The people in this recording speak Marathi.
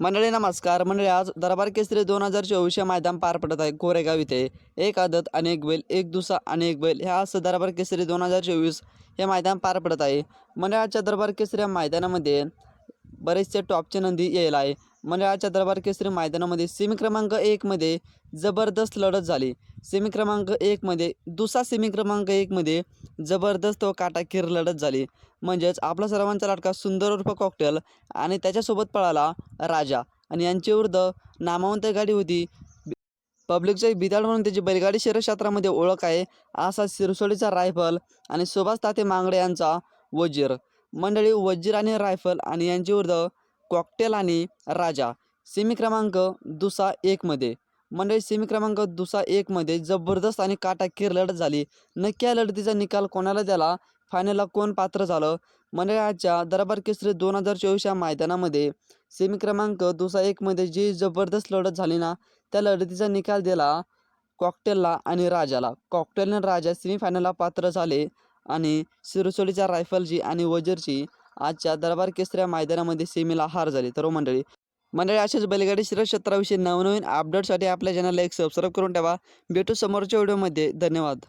मंडळी नमस्कार. मंडळी आज दरबार केसरी दोन हजार चोवीस हे मैदान पार पडत आहे. कोरेगाव इथे एक आदत आणि एक बैल एक दुसा आणि एक बैल. ह्या असं दरबार केसरी दोन हजार चोवीस हे मैदान पार पडत आहे. मंडळाच्या दरबार केसरी मैदानामध्ये बरेचसे टॉपचे नंदी यायला आहे. मंडळाच्या दरबार केसरी मैदानामध्ये सेमी क्रमांक एकमध्ये जबरदस्त लढत झाली. सेमी क्रमांक एकमध्ये दुसरा सेमी क्रमांक एकमध्ये जबरदस्त व काटाकीर लढत झाली. म्हणजेच आपला सर्वांचा लाटका सुंदर उर्फ कॉकटेल आणि त्याच्यासोबत पळाला राजा. आणि यांची विरुद्ध नामवंत गाडी होती. पब्लिकच्या बिदाड म्हणून त्याची बैलगाडी शरीरक्षेत्रामध्ये ओळख आहे असा सिरसोडीचा रायफल आणि सुभाष ताते मांगडे यांचा वजीर. मंडळी वजीर आणि रायफल आणि यांची विरुद्ध कॉकटेल आणि राजा. सेमी क्रमांक दुसा एकमध्ये मंडळी सेमी क्रमांक दुसा एकमध्ये जबरदस्त आणि काटाकीर लढत झाली. नक्की या लढतीचा निकाल कोणाला द्याला फायनलला कोण पात्र झालं? मंडळाच्या दरबार केसरी दोन हजार चोवीस या मैदानामध्ये सेमी क्रमांक दुसा एकमध्ये जी जबरदस्त लढत झाली ना त्या लढतीचा निकाल दिला कॉकटेलला आणि राजाला. कॉकटेल आणि राजा सेमीफायनलला पात्र झाले आणि सिरसोलीच्या रायफलची आणि वजीरची आजच्या दरबार केसऱ्या मैदानामध्ये सेमीला हार झाली. तर हो मंडळी मंडळी अशाच बैलगाडी क्षेत्राविषयी नवनवीन अपडेटसाठी आपल्या चॅनलला एक सबस्क्राईब करून ठेवा. भेटू समोरच्या व्हिडिओमध्ये धन्यवाद.